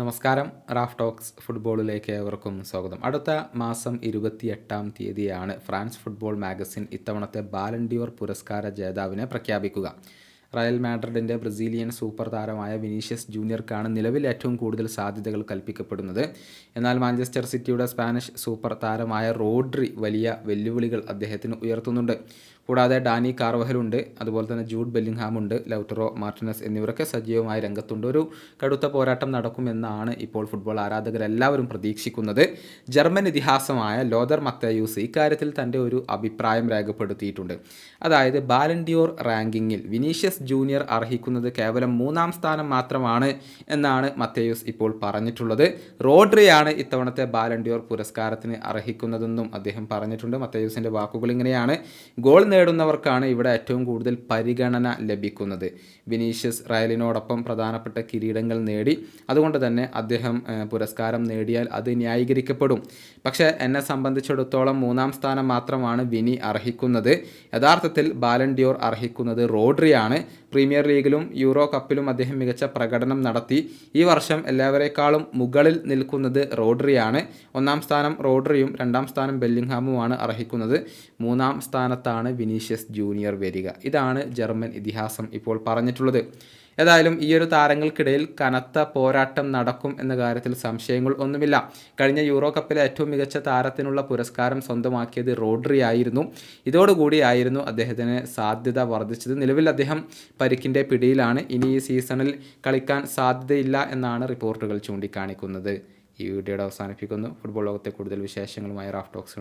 നമസ്കാരം. Raf talks ഫുട്ബോളിലേക്ക് ഏവർക്കും സ്വാഗതം. അടുത്ത മാസം ഇരുപത്തിയെട്ടാം തീയതിയാണ് ഫ്രാൻസ് ഫുട്ബോൾ മാഗസിൻ ഇത്തവണത്തെ ബാലൻഡിയോർ പുരസ്കാര ജേതാവിനെ പ്രഖ്യാപിക്കുക. റയൽ മാഡ്രിഡിന്റെ ബ്രസീലിയൻ സൂപ്പർ താരമായ വിനീഷ്യസ് ജൂനിയർക്കാണ് നിലവിൽ ഏറ്റവും കൂടുതൽ സാധ്യതകൾ കൽപ്പിക്കപ്പെടുന്നത്. എന്നാൽ മാഞ്ചസ്റ്റർ സിറ്റിയുടെ സ്പാനിഷ് സൂപ്പർ താരമായ റോഡ്രി വലിയ വെല്ലുവിളികൾ അദ്ദേഹത്തിന് ഉയർത്തുന്നുണ്ട്. കൂടാതെ ഡാനി കാർവഹലുണ്ട് അതുപോലെ തന്നെ ജൂഡ് ബെല്ലിംഗ്ഹാം ഉണ്ട്. ലൗട്ടറോ മാർട്ടിനസ് എന്നിവരൊക്കെ സജീവമായി രംഗത്തുണ്ട്. ഒരു കടുത്ത പോരാട്ടം നടക്കുമെന്നാണ് ഇപ്പോൾ ഫുട്ബോൾ ആരാധകരെല്ലാവരും പ്രതീക്ഷിക്കുന്നത്. ജർമ്മൻ ഇതിഹാസമായ ലോദർ മത്തയൂസ് ഇക്കാര്യത്തിൽ തന്റെ ഒരു അഭിപ്രായം രേഖപ്പെടുത്തിയിട്ടുണ്ട്. അതായത് ബാലൻഡിയോർ റാങ്കിങ്ങിൽ വിനീഷ്യസ് ജൂനിയർ അർഹിക്കുന്നത് കേവലം മൂന്നാം സ്ഥാനം മാത്രമാണ് എന്നാണ് മത്തേയൂസ് ഇപ്പോൾ പറഞ്ഞിട്ടുള്ളത്. റോഡ്രിയാണ് ഇത്തവണത്തെ ബാലൻഡിയോർ പുരസ്കാരത്തിന് അർഹിക്കുന്നതെന്നും അദ്ദേഹം പറഞ്ഞിട്ടുണ്ട്. മത്തേയൂസിന്റെ വാക്കുകൾ ഇങ്ങനെയാണ്. ഗോൾ നേടുന്നവർക്കാണ് ഇവിടെ ഏറ്റവും കൂടുതൽ പരിഗണന ലഭിക്കുന്നത്. വിനീഷ്യസ് റയലിനോടൊപ്പം പ്രധാനപ്പെട്ട കിരീടങ്ങൾ നേടി. അതുകൊണ്ട് തന്നെ അദ്ദേഹം പുരസ്കാരം നേടിയാൽ അത് ന്യായീകരിക്കപ്പെടും. പക്ഷേ എന്നെ സംബന്ധിച്ചിടത്തോളം മൂന്നാം സ്ഥാനം മാത്രമാണ് വിനി അർഹിക്കുന്നത്. യഥാർത്ഥത്തിൽ ബാലൻഡിയോർ അർഹിക്കുന്നത് റോഡ്രിയാണ്. പ്രീമിയർ ലീഗിലും യൂറോ കപ്പിലും അദ്ദേഹം മികച്ച പ്രകടനം നടത്തി. ഈ വർഷം എല്ലാവരെക്കാളും മുകളിൽ നിൽക്കുന്നത് റോഡ്രിയാണ്. ഒന്നാം സ്ഥാനം റോഡറിയും രണ്ടാം സ്ഥാനം ബെല്ലിംഗ്ഹാമുമാണ് അർഹിക്കുന്നത്. മൂന്നാം സ്ഥാനത്താണ് വിനീഷ്യസ് ജൂനിയർ വരിക. ഇതാണ് ജർമ്മൻ ഇതിഹാസം ഇപ്പോൾ പറഞ്ഞിട്ടുള്ളത്. ഏതായാലും ഈ ഒരു താരങ്ങൾക്കിടയിൽ കനത്ത പോരാട്ടം നടക്കും എന്ന കാര്യത്തിൽ സംശയങ്ങൾ ഒന്നുമില്ല. കഴിഞ്ഞ യൂറോ കപ്പിലെ ഏറ്റവും മികച്ച താരത്തിനുള്ള പുരസ്കാരം സ്വന്തമാക്കിയത് റോഡ്രി ആയിരുന്നു. ഇതോടുകൂടിയായിരുന്നു അദ്ദേഹത്തിന് സാധ്യത വർദ്ധിച്ചത്. നിലവിൽ അദ്ദേഹം പരിക്കിന്റെ പിടിയിലാണ്. ഇനി ഈ സീസണിൽ കളിക്കാൻ സാധ്യതയില്ല എന്നാണ് റിപ്പോർട്ടുകൾ ചൂണ്ടിക്കാണിക്കുന്നത്. ഈ വീഡിയോയുടെ അവസാനിപ്പിക്കുന്നു. ഫുട്ബോൾ ലോകത്തെ കൂടുതൽ വിശേഷങ്ങളുമായി റാഫ് ടോക്സ്